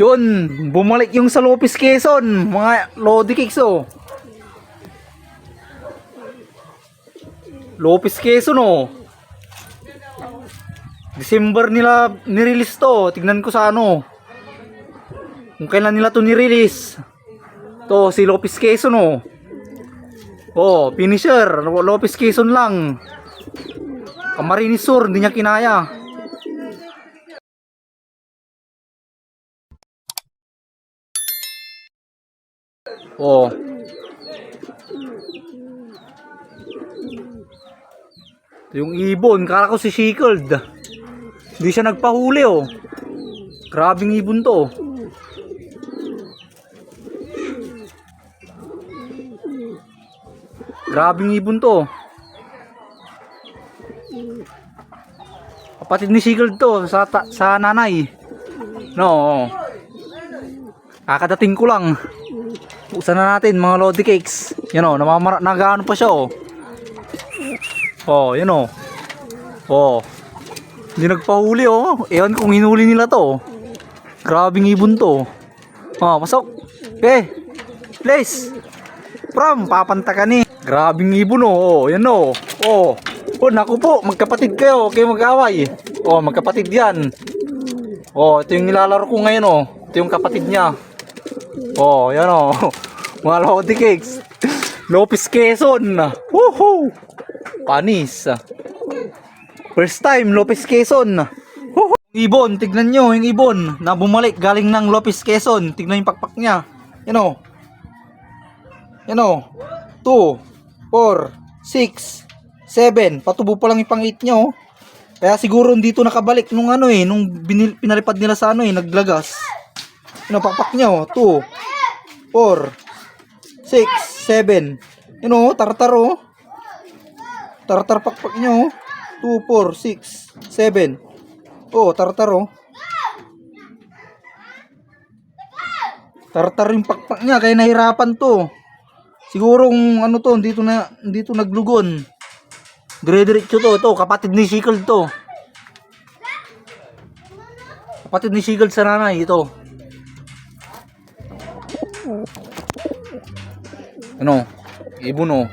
Yun, bumalik yung sa Lopez Quezon, mga Lodi Cakes oh. Lopez Quezon oh. December nila nirelease to. Tignan ko sa ano. Kung kailan nila to nirelease. To, si Lopez Quezon oh. Oh, finisher. Lopez Quezon lang. Camarines Sur, hindi niya kinaya. Oh. Ito Yung ibon, kala ko si Shickled. Hindi siya nagpahuli oh. Grabing ibon to. Grabing ibon to. Kapatid ni Shickled to sa, sa nanay. No. oh. Kakadating ko lang. Buksan na natin mga lodi cakes. Yan o, namamara, nagaano pa siya o. Oh, yan o. Oh. Hindi nagpahuli oh. Ewan kung hinuli nila to. Grabing ibon to. Oh, pasok. Eh. Please. Pram, papanta ka ni. Grabing ibon oh. oh yan oh. Oh. Oh, naku po, magkapatid kayo. Kayo mag-away. Oh, magkapatid yan. Oh, ito yung nilalaro ko ngayon oh. Ito yung kapatid niya. Oh, yan oh. Mga Lodi Cakes. Lopez Quezon. Woohoo! Panis. First time, Lopez Quezon. Woohoo! Ibon, tignan nyo yung ibon na bumalik galing ng Lopez Quezon. Tignan yung pakpak niya. Yan o. Yan o. 2, 4, 6, 7. Patubo pa lang yung pang 8 niya oh. Kaya siguro dito nakabalik nung ano eh, nung binil, pinalipad nila sa ano eh, naglagas. O, niya oh. 2, 4, 6, 7. Yun o, tartar o. Tartar pakpak nyo o. 2, 4, 6, 7. Oh, tartar o. Tartar yung pakpak niya, kaya nahirapan to. Siguro kung ano to, dito na, dito naglugon. Dire-diretso to, to, kapatid ni Shickle to. Kapatid ni Shickle sa nanay, ito. Ano? Ibon oh.